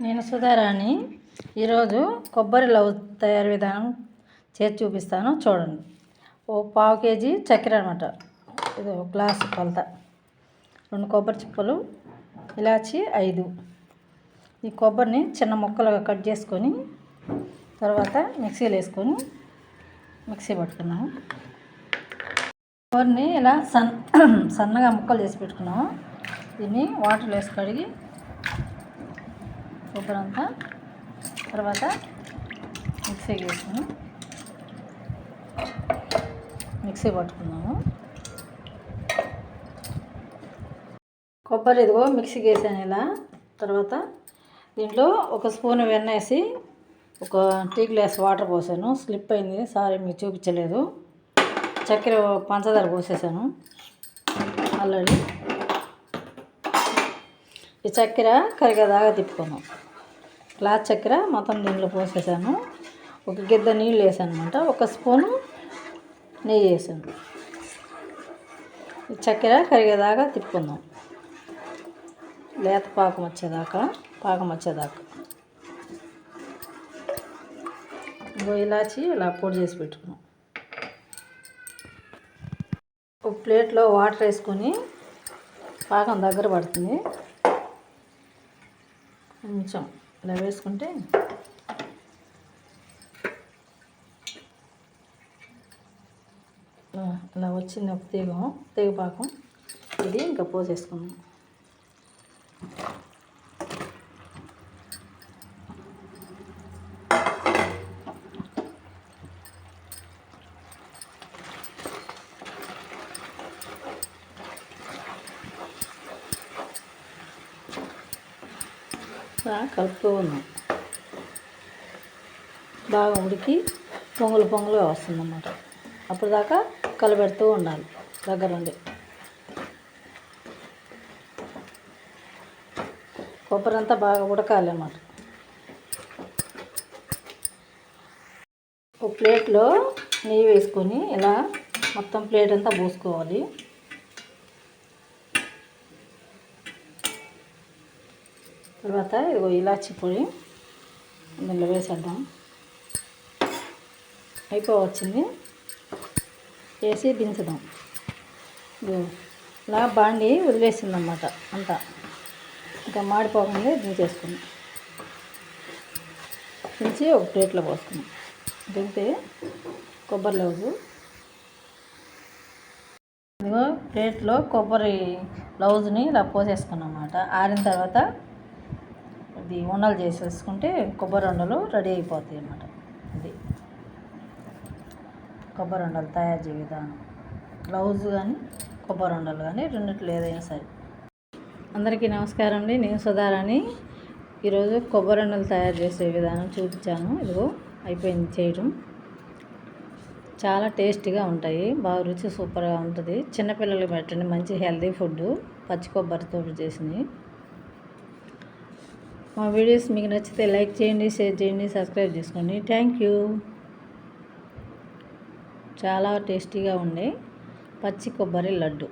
నేను సుధారాణి ఈరోజు కొబ్బరి లవ్ తయారు విధానం చేసి చూపిస్తాను చూడండి. ఓ పావు కేజీ చక్కెర అనమాట ఇది ఒక గ్లాసు కొలత. రెండు కొబ్బరి చిప్పలు ఇలాచి ఐదు. ఈ కొబ్బరిని చిన్న ముక్కలుగా కట్ చేసుకొని తర్వాత మిక్సీలో వేసుకొని మిక్సీ పట్టుకున్నాము కొబ్బరిని ఇలా సన్ సన్నగా ముక్కలు చేసి పెట్టుకున్నాము. దీన్ని వాటర్లో వేసి కడిగి కొబ్బరి అంతా తర్వాత మిక్సీ చేసాము మిక్సీ పట్టుకున్నాము. కొబ్బరి ఇదిగో మిక్సీ వేసాను ఇలా. తర్వాత దీంట్లో ఒక స్పూన్ వెన్న వేసి ఒక టీ గ్లాస్ వాటర్ పోసాను. స్లిప్ అయింది. సారీ మీకు చూపించలేదు. చక్కెర పంచదార పోసేసాను. ఆల్రెడీ ఈ చక్కెర కరిగేదాకా తిప్పుకున్నాం. గ్లాస్ చక్కెర మొత్తం దీంట్లో పోసేసాను. ఒక గిద్ద నీళ్ళు వేసాను అనమాట ఒక స్పూను నెయ్యి వేసాను. చక్కెర కరిగేదాకా తిప్పుకుందాం. లేత పాకం వచ్చేదాకా పాకం వచ్చేదాకా. ఇంకో ఇలాచి ఇలా పొడి చేసి పెట్టుకున్నాం. ఒక ప్లేట్లో వాటర్ వేసుకొని పాకం దగ్గర పడుతుంది. కొంచెం ఇలా వేసుకుంటే ఇలా వచ్చింది ఒక తీగ తీగపాకం. ఇది ఇంకా పోసేసుకున్నాం కలుపుతూ ఉన్నాం. బాగా ఉడికి పొంగులు పొంగులు వస్తుందన్నమాట. అప్పుడు దాకా కలబెడుతూ ఉండాలి దగ్గరుండి కొబ్బరి అంతా బాగా ఉడకాలి అన్నమాట. ఒక ప్లేట్లో నెయ్యి వేసుకొని ఇలా మొత్తం ప్లేట్ అంతా పోసుకోవాలి. తర్వాత ఇదిగో ఇలాచి పొడి దీనిలో వేసేద్దాం. అయిపోవచ్చింది. వేసి దించుదాం. ఇలా బాండి వదిలేసిందన్నమాట అంతా. ఇంకా మాడిపోకుండా దించేసుకున్నాం దించి ఒక ప్లేట్లో పోసుకున్నాం దింపితే కొబ్బరి లవ్వు. ఇదిగో ప్లేట్లో కొబ్బరి లౌజ్ని ఇలా పోసేసుకున్నాం అన్నమాట ఆరిన తర్వాత ఇది ఉండలు చేసేసుకుంటే కొబ్బరి ఉండలు రెడీ అయిపోతాయి అన్నమాట. ఇది కొబ్బరి ఉండలు తయారు చేయ విధానం. బ్లౌజ్ కానీ కొబ్బరి ఉండలు కానీ రెండిట్లో ఏదైనా సరే. అందరికీ నమస్కారం అండి. నేను సుధారాణి. ఈరోజు కొబ్బరి ఉండలు తయారు చేసే విధానం చూపించాను. ఇదిగో అయిపోయింది చేయడం. చాలా టేస్టీగా ఉంటాయి. బాగా రుచి సూపర్గా ఉంటుంది. చిన్నపిల్లలకి పెట్టండి. మంచి హెల్తీ ఫుడ్ పచ్చి కొబ్బరితో చేసినవి. మా వీడియోస్ మీకు నచ్చితే లైక్ చేయండి షేర్ చేయండి సబ్స్క్రైబ్ చేసుకోండి. థ్యాంక్ యూ చాలా టేస్టీగా ఉండే పచ్చి కొబ్బరి లడ్డు.